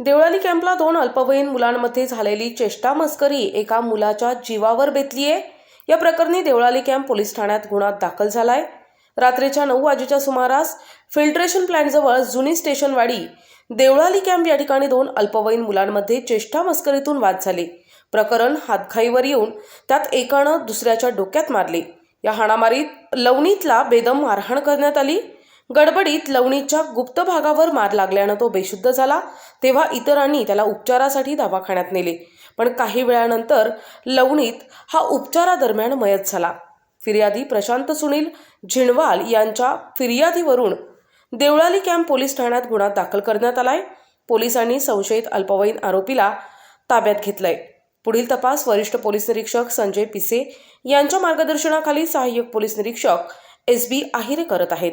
देवळाली कॅम्पला दोन अल्पवयीन मुलांमध्ये झालेली चेष्टा मस्करी एका मुलाच्या जीवावर बेतलीये या प्रकरणी देवळाली कॅम्प पोलीस ठाण्यात गुन्हा दाखल झालाय. रात्रीच्या नऊ वाजेच्या सुमारास फिल्ट्रेशन प्लॅन्टजवळ जुनी स्टेशनवाडी देवळाली कॅम्प या ठिकाणी दोन अल्पवयीन मुलांमध्ये चेष्टा मस्करीतून वाद झाले. प्रकरण हातखाईवर येऊन त्यात एकानं दुसऱ्याच्या डोक्यात मारले. या हाणामारीत लवणीतला बेदम मारहाण करण्यात आली. गडबडीत लवणीच्या गुप्त भागावर मार लागल्यानं तो बेशुद्ध झाला. तेव्हा इतरांनी त्याला उपचारासाठी दवाखान्यात नेले. पण काही वेळानंतर लवणीत हा उपचारादरम्यान मयत झाला. फिर्यादी प्रशांत सुनील झिणवाल यांच्या फिर्यादीवरून देवळाली कॅम्प पोलीस ठाण्यात गुन्हा दाखल करण्यात आलाय. पोलिसांनी संशयित अल्पवयीन आरोपीला ताब्यात घेतलंय. पुढील तपास वरिष्ठ पोलीस निरीक्षक संजय पिसे यांच्या मार्गदर्शनाखाली सहाय्यक पोलीस निरीक्षक एस बी आहिरे करत आहेत.